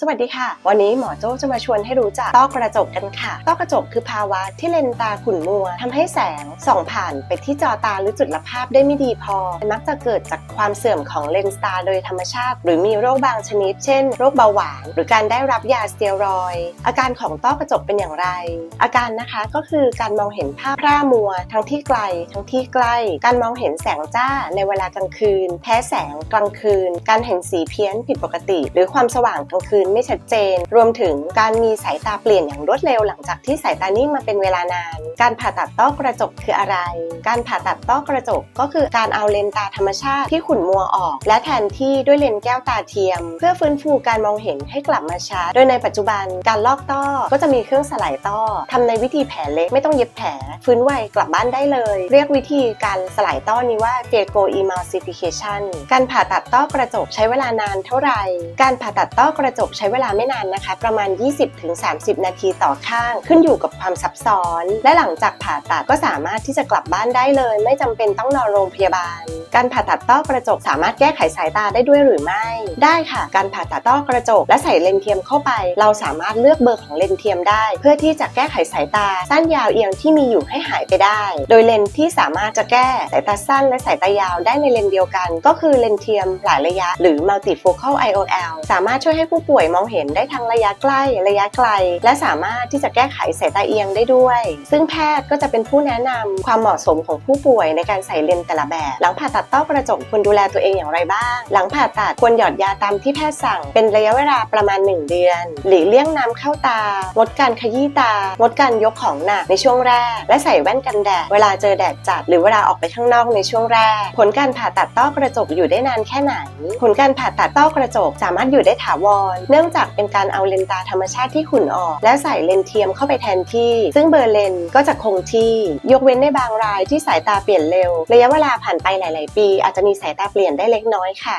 สวัสดีค่ะ วันนี้หมอโจ้จะมาชวนให้รู้จักต้อกระจกกันค่ะ ต้อกระจกคือภาวะที่เลนตาขุ่นมัวทำให้แสงส่องผ่านไปที่จอตาหรือจุดลภาพได้ไม่ดีพอ มักจะเกิดจากความเสื่อมของเลนส์ตาโดยธรรมชาติ หรือมีโรคบางชนิด เช่น โรคเบาหวาน หรือการได้รับยาสเตียรอย อาการของต้อกระจกเป็นอย่างไร อาการนะคะก็คือการมองเห็นภาพพร่ามัว ทั้งที่ไกล ทั้งที่ใกล้ การมองเห็นแสงจ้าในเวลากลางคืน แพ้แสงกลางคืน การเห็นสีเพี้ยนผิดปกติ หรือความสว่างกลางคืนไม่ชัดเจน รวมถึงการมีสายตาเปลี่ยนอย่างรวดเร็วหลังจากที่สายตานิ่งมาเป็นเวลานาน การผ่าตัดต้อกระจกคืออะไร การผ่าตัดต้อกระจกก็คือการเอาเลนตาธรรมชาติที่ขุ่นมัวออก และแทนที่ด้วยเลนแก้วตาเทียม เพื่อฟื้นฟูการมองเห็นให้กลับมาชัดโดยในปัจจุบันการลอกต้อก็จะมีเครื่องสลายต้อทำในวิธีแผลเล็กไม่ต้องเย็บแผล ฟื้นไวกลับบ้านได้เลย เรียกวิธีการสลายต้อนี้ว่า p h a g o emulsification การผ่าตัดต้อกระจกใช้เวลานานเท่าไหร่ การผ่าตัดต้อกระจกใช้เวลาไม่นานนะคะ ประมาณ 20-30 นาทีต่อข้าง ขึ้นอยู่กับความซับซ้อน และหลังจากผ่าตัดก็สามารถที่จะกลับบ้านได้เลย ไม่จำเป็นต้องนอนโรงพยาบาล การผ่าตัดต้อกระจกสามารถแก้ไขสายตาได้ด้วยหรือไม่ ได้ค่ะ การผ่าตัดต้อกระจกและใส่เลนส์เทียมเข้าไป เราสามารถเลือกเบอร์ของเลนส์เทียมได้ เพื่อที่จะแก้ไขสายตาสั้นยาวเอียงที่มีอยู่ให้หายไปได้ โดยเลนส์ที่สามารถจะแก้สายตาสั้นและสายตายาวได้ในเลนส์เดียวกัน ก็คือเลนส์เทียมหลายระยะ หรือ multifocal IOL สามารถช่วยให้ผู้ป่วยมองเห็นได้ทั้งระยะใกล้ระยะไกล และสามารถที่จะแก้ไขสายตาเอียงได้ด้วย ซึ่งแพทย์ก็จะเป็นผู้แนะนำความเหมาะสมของผู้ป่วยในการใส่เลนส์แต่ละแบบ หลังผ่าตัดต้อกระจกควรดูแลตัวเองอย่างไรบ้าง หลังผ่าตัดควรหยอดยาตามที่แพทย์สั่ง เป็นระยะเวลาประมาณ 1 เดือน หลีกเลี่ยงน้ำเข้าตา งดการขยี้ตา งดการยกของหนักในช่วงแรก และใส่แว่นกันแดด เวลาเจอแดดจัด หรือเวลาออกไปข้างนอกในช่วงแรก ผลการผ่าตัดต้อกระจกอยู่ได้นานแค่ไหน ผลการผ่าตัดต้อกระจกสามารถอยู่ได้ถาวรเนื่องจากเป็นการเอาเลนตาธรรมชาติที่ขุ่นออก และใส่เลนเทียมเข้าไปแทนที่ ซึ่งเบอร์เลนก็จะคงที่ ยกเว้นในบางรายที่สายตาเปลี่ยนเร็ว ระยะเวลาผ่านไปหลาย ๆ ปี อาจจะมีสายตาเปลี่ยนได้เล็กน้อยค่ะ